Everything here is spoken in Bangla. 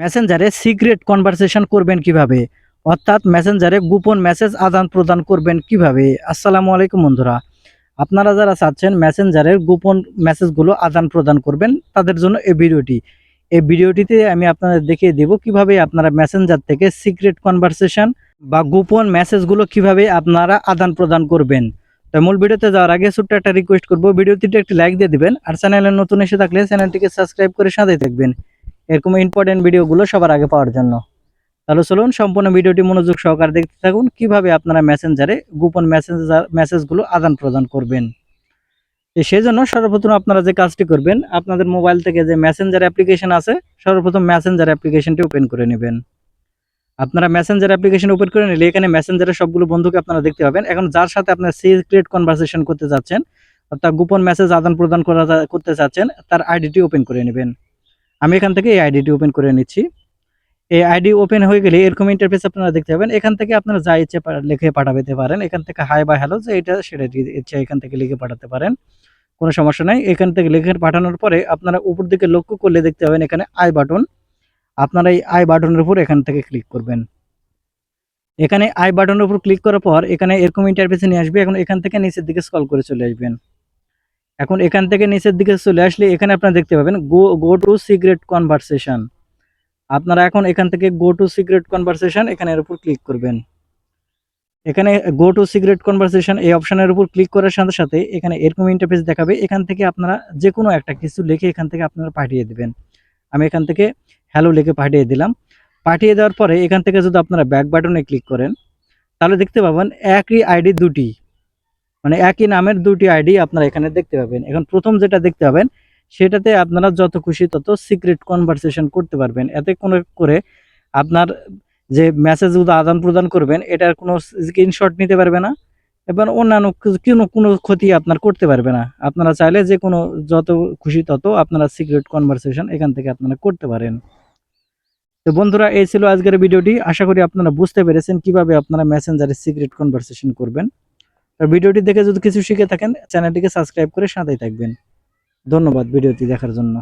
মেসেঞ্জারে সিক্রেট কনভারসেশন করবেন কীভাবে? অর্থাৎ মেসেঞ্জারে গোপন মেসেজ আদান প্রদান করবেন কীভাবে? আসসালামু আলাইকুম বন্ধুরা। আপনারা যারা চাচ্ছেন মেসেঞ্জারের গোপন মেসেজগুলো আদান প্রদান করবেন, তাদের জন্য এই ভিডিওটি। এই ভিডিওটিতে আমি আপনাদের দেখিয়ে দেব কীভাবে আপনারা মেসেঞ্জার থেকে সিক্রেট কনভারসেশন বা গোপন মেসেজগুলো কীভাবে আপনারা আদান প্রদান করবেন। তো মূল ভিডিওতে যাওয়ার আগে ছোট্ট একটা রিকোয়েস্ট করব। ভিডিওটিতে একটি লাইক দিয়ে দিবেন, আর চ্যানেলে নতুন এসে থাকলে চ্যানেলটিকে সাবস্ক্রাইব করে সাথে থাকবেন। এরকম ইম্পর্টেন্ট ভিডিওগুলো সবার আগে পাওয়ার জন্য। তাহলে চলুন সম্পূর্ণ ভিডিওটি মনোযোগ সহকারে দেখতে থাকুন, কীভাবে আপনারা মেসেঞ্জারে গোপন মেসেঞ্জার মেসেজগুলো আদান প্রদান করবেন। সেই জন্য সর্বপ্রথম আপনারা যে কাজটি করবেন, আপনাদের মোবাইল থেকে যে মেসেঞ্জার অ্যাপ্লিকেশন আছে, সর্বপ্রথম মেসেঞ্জার অ্যাপ্লিকেশনটি ওপেন করে নেবেন। আপনারা মেসেঞ্জার অ্যাপ্লিকেশন ওপেন করে নিলে এখানে মেসেঞ্জারের সবগুলো বন্ধুকে আপনারা দেখতে পাবেন। এখন যার সাথে আপনার সিক্রেট কনভারসেশন করতে যাচ্ছেন, অর্থাৎ গোপন মেসেজ আদান প্রদান করা করতে চাচ্ছেন তার আইডিটি ওপেন করে নেবেন। আমি এখান থেকে এই আইডিটি ওপেন করে নিচ্ছি। এই আইডি ওপেন হয়ে গেলে এরকম ইন্টারফেস আপনারা দেখতে পাবেন। এখান থেকে আপনারা যা ইচ্ছে লিখে পাঠাতে পারেন। এখান থেকে হাই বা হ্যালো যে এটা সেটা ইচ্ছে এখান থেকে লিখে পাঠাতে পারেন। কোনো সমস্যা নাই। এখান থেকে লিখে পাঠানোর পরে আপনারা উপর দিকে লক্ষ্য করলে দেখতে পাবেন এখানে আই বাটন আপনারা এই আই বাটনের উপর এখান থেকে ক্লিক করবেন। এখানে আই বাটনের উপর ক্লিক করার পর এখানে এরকম ইন্টারফেসে নিয়ে আসবে। এখন এখান থেকে নিচের দিকে স্ক্রল করে চলে আসবেন। এখন এখান থেকে নিচের দিকে চলে আসলে এখানে আপনারা দেখতে পাবেন go go to secret conversation আপনারা এখন এখান থেকে গো টু সিক্রেট কনভারসেশন এখানে এর উপর ক্লিক করবেন। এখানে গো টু সিক্রেট কনভারসেশন এই অপশনের উপর ক্লিক করার সাথে সাথে এখানে এরকম ইন্টারফেস দেখাবে। এখান থেকে আপনারা যে কোনো একটা কিছু লিখে এখান থেকে আপনারা পাঠিয়ে দেবেন। আমি এখান থেকে হ্যালো লিখে পাঠিয়ে দিলাম। পাঠিয়ে দেওয়ার পরে এখান থেকে যদি আপনারা ব্যাক বাটনে ক্লিক করেন, তাহলে দেখতে পাবেন একই আইডি দুটি। মানে একই নামের দুটি আইডি আপনারা এখানে দেখতে পাবেন। এখন প্রথম যেটা দেখতে পাবেন, সেটাতে আপনারা যত খুশি তত সিক্রেট কনভারসেশন করতে পারবেন। এতে কোনো করে আপনার যে মেসেজগুলো আদান প্রদান করবেন, এটার কোনো স্ক্রিনশট নিতে পারবে না এবং অন্যান্য কোনো কোনো ক্ষতি আপনার করতে পারবে না। আপনারা চাইলে যে কোনো যত খুশি তত আপনারা সিক্রেট কনভারসেশন এখান থেকে আপনারা করতে পারেন। তো বন্ধুরা, এই ছিল আজকের ভিডিওটি। আশা করি আপনারা বুঝতে পেরেছেন কীভাবে আপনারা মেসেঞ্জারে সিক্রেট কনভারসেশন করবেন। ভিডিওটি দেখে যদি কিছু শিখে থাকেন, চ্যানেলটিকে সাবস্ক্রাইব করে সাথেই থাকবেন। ধন্যবাদ ভিডিওটি দেখার জন্য।